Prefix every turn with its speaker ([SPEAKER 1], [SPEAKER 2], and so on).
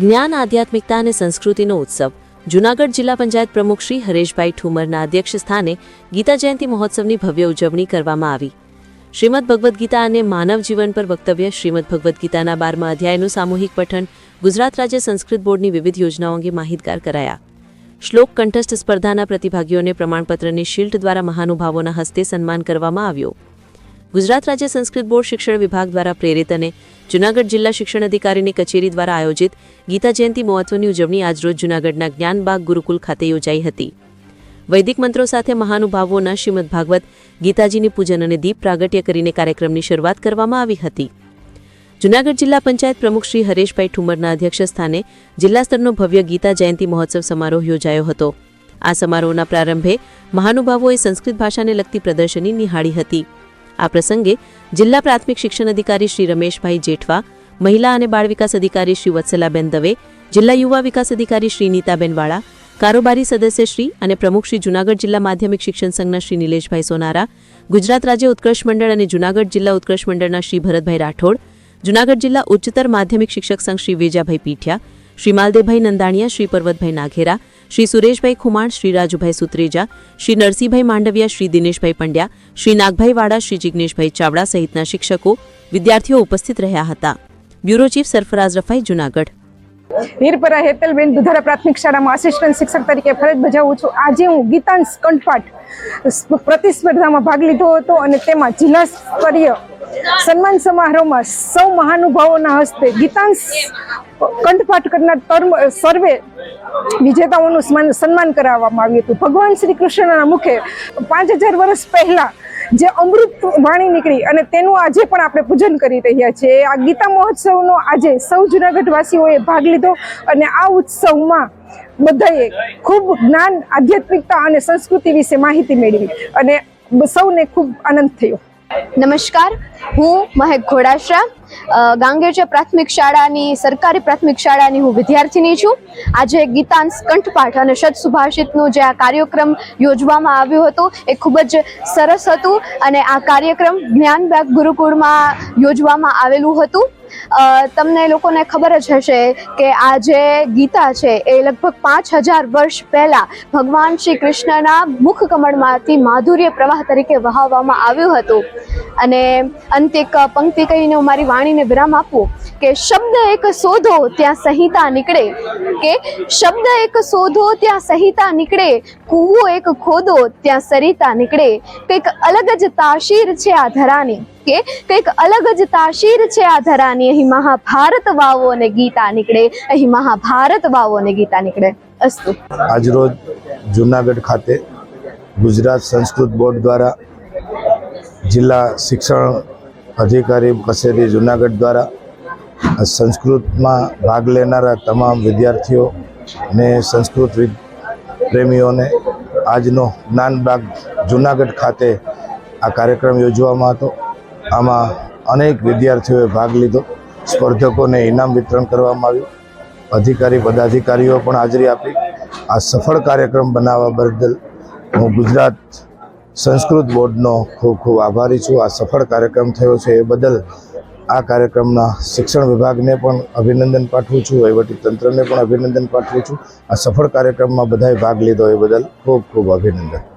[SPEAKER 1] જ્ઞાન, આધ્યાત્મિકતા અને સંસ્કૃતિનો ઉત્સવ. જૂનાગઢ જિલ્લા પંચાયત પ્રમુખ શ્રી હરેશભાઈ ઠુમરના અધ્યક્ષ સ્થાને ગીતા જયંતિ મહોત્સવની ભવ્ય ઉજવણી કરવામાં આવી. શ્રીમદ ભગવદ્ ગીતા અને માનવ જીવન પર વક્તવ્ય શ્રીમદ ભગવદ્ ગીતાના બારમા અધ્યાયનું સામૂહિક પઠન ગુજરાત રાજ્ય સંસ્કૃત બોર્ડની વિવિધ યોજનાઓ અંગે માહિતગાર કરાયા. શ્લોક કંઠસ્થ સ્પર્ધાના પ્રતિભાગીઓને પ્રમાણપત્રની શિલ્ડ દ્વારા મહાનુભાવોના હસ્તે સન્માન કરવામાં આવ્યું. ગુજરાત રાજ્ય સંસ્કૃત બોર્ડ શિક્ષણ વિભાગ દ્વારા પ્રેરિત અને જૂનાગઢ જિલ્લા શિક્ષણ અધિકારીની કચેરી દ્વારા આયોજિત ગીતા જયંતિ મહોત્સવની ઉજવણી આજરોજ જૂનાગઢના જ્ઞાનબાગ ગુરુકુલ ખાતે યોજાઈ હતી. વૈદિક મંત્રો સાથે મહાનુભાવોના શ્રીમદ ભાગવત, ગીતાજીની પૂજન અને દીપ પ્રાગટ્ય કરીને કાર્યક્રમની શરૂઆત કરવામાં આવી હતી. જૂનાગઢ જિલ્લા પંચાયત પ્રમુખ શ્રી હરેશભાઈ ઠુમરના અધ્યક્ષ સ્થાને જિલ્લા સ્તરનો ભવ્ય ગીતા જયંતિ મહોત્સવ સમારોહ યોજાયો હતો. આ સમારોહના પ્રારંભે મહાનુભાવોએ સંસ્કૃત ભાષાને લગતી પ્રદર્શની નિહાળી હતી. આ પ્રસંગે જિલ્લા પ્રાથમિક શિક્ષણ અધિકારી શ્રી રમેશભાઈ જેઠવા, મહિલા અને બાળ વિકાસ અધિકારી શ્રી વત્સલાબેન દવે, જિલ્લા યુવા વિકાસ અધિકારી શ્રી નીતાબેન વાળા, કારોબારી સદસ્ય શ્રી અને પ્રમુખ શ્રી જૂનાગઢ જિલ્લા માધ્યમિક શિક્ષણ સંઘના શ્રી નિલેશભાઈ સોનારા, ગુજરાત રાજ્ય ઉત્કર્ષ મંડળ અને જૂનાગઢ જિલ્લા ઉત્કર્ષ મંડળના શ્રી ભરતભાઈ રાઠોડ, જૂનાગઢ જિલ્લા ઉચ્ચતર માધ્યમિક શિક્ષક સંઘ શ્રી વેજાભાઈ પીઠિયા, શ્રી માલદેવભાઈ નંદાણીયા, શ્રી પર્વતભાઈ નાઘેરા શ્રી સુરેશભાઈ ખુમાણ, શ્રી રાજુભાઈ સુત્રેજા, શ્રી નરસિંહભાઈ માંડવિયા, શ્રી દિનેશભાઈ પંડ્યા, શ્રી નાગભાઈ વાડા, શ્રી જિજ્ઞેશભાઈ ચાવડા સહિતના શિક્ષકો, વિદ્યાર્થીઓ ઉપસ્થિત રહ્યા હતા. Bureau chief Sarfaraz Rafai, Junagadh.
[SPEAKER 2] વીરપરા Hetalben Dudhara પ્રાથમિક શાળામાં આસિસ્ટન્ટ શિક્ષક તરીકે ફરજ બજાવું છું. આજે હું ગીતાંશ કંઠપાઠ પ્રતિસ્પર્ધામાં ભાગ લીધો હતો અને તેમાં જિલ્લા સ્તરીય સન્માન સમારોહમાં સૌ મહાનુભાવોના હસ્તે ગીતાંશ કંઠપાઠ કરનાર તર્મ સર્વે વિજેતાઓનું સન્માન સન્માન કરાવવામાં આવ્યું હતું. ભગવાન શ્રી કૃષ્ણના મુખે પાંચ હજાર વર્ષ પહેલાં જે અમૃત વાણી નીકળી અને તેનું આજે પણ આપણે પૂજન કરી રહ્યા છીએ. આ ગીતા મહોત્સવનો આજે સૌ જૂનાગઢવાસીઓએ ભાગ લીધો અને આ ઉત્સવમાં બધાએ ખૂબ જ્ઞાન, આધ્યાત્મિકતા અને સંસ્કૃતિ વિશે માહિતી મેળવી અને સૌને ખૂબ આનંદ થયો.
[SPEAKER 3] નમસ્કાર. હું મહેક ઘોડાશા અ, ગાંગેચા પ્રાથમિક શાળાની સરકારી પ્રાથમિક શાળાની હું વિદ્યાર્થીની છું. આજે ગીતાંશ કંઠપાઠ અને સત સુભાષિતનું જે આ કાર્યક્રમ યોજવામાં આવ્યો હતો એ ખૂબ જ સરસ હતું અને આ કાર્યક્રમ જ્ઞાનબાગ ગુરુકુળમાં યોજવામાં આવેલું હતું. તમને લોકોને ખબર જ હશે કે આ જે ગીતા છે એ લગભગ પાંચ હજાર વર્ષ પહેલાં ભગવાન શ્રી કૃષ્ણના મુખ કમળમાંથી માધુર્ય પ્રવાહ તરીકે વહાવવામાં આવ્યું હતું. અને અંતે એક પંક્તિ કહીને હું મારી વાણીને વિરામ આપું કે શબ્દ એક શોધો ત્યાં સંહિતા નીકળે. કે શબ્દ એક શોધો ત્યાં સંહિતા નીકળે, કૂવો એક ખોદો ત્યાં સરિતા નીકળે. કંઈક અલગ જ તાસીર છે આ ધરાની. કે કંઈક અલગ જ તાસીર છે આ ધરાની. અહીં મહાભારત વાવો અને ગીતા નીકળે. અહીં મહાભારત વાવો અને ગીતા નીકળે. અસ્તુ.
[SPEAKER 4] આજરોજ જુનાગઢ ખાતે ગુજરાત સંસ્કૃત બોર્ડ દ્વારા જિલ્લા શિક્ષણ અધિકારી કચેરી જુનાગઢ દ્વારા સંસ્કૃતમાં ભાગ લેનારા તમામ વિદ્યાર્થીઓ ને સંસ્કૃત પ્રેમીઓને આજનો જ્ઞાનબાગ જુનાગઢ ખાતે આ કાર્યક્રમ યોજવામાં હતો. આમાં અનેક વિદ્યાર્થીઓએ ભાગ લીધો. સ્પર્ધકોને ઇનામ વિતરણ કરવામાં આવ્યું. અધિકારી, પદાધિકારીઓ પણ હાજરી આપી. આ સફળ કાર્યક્રમ બનાવવા બદલ હું ગુજરાત સંસ્કૃત બોર્ડનો ખૂબ ખૂબ આભારી છું. આ સફળ કાર્યક્રમ થયો છે એ બદલ આ કાર્યક્રમના શિક્ષણ વિભાગને પણ અભિનંદન પાઠવું છું. તંત્રને પણ અભિનંદન પાઠવું છું. આ સફળ કાર્યક્રમમાં બધાએ ભાગ લીધો એ બદલ ખૂબ ખૂબ અભિનંદન.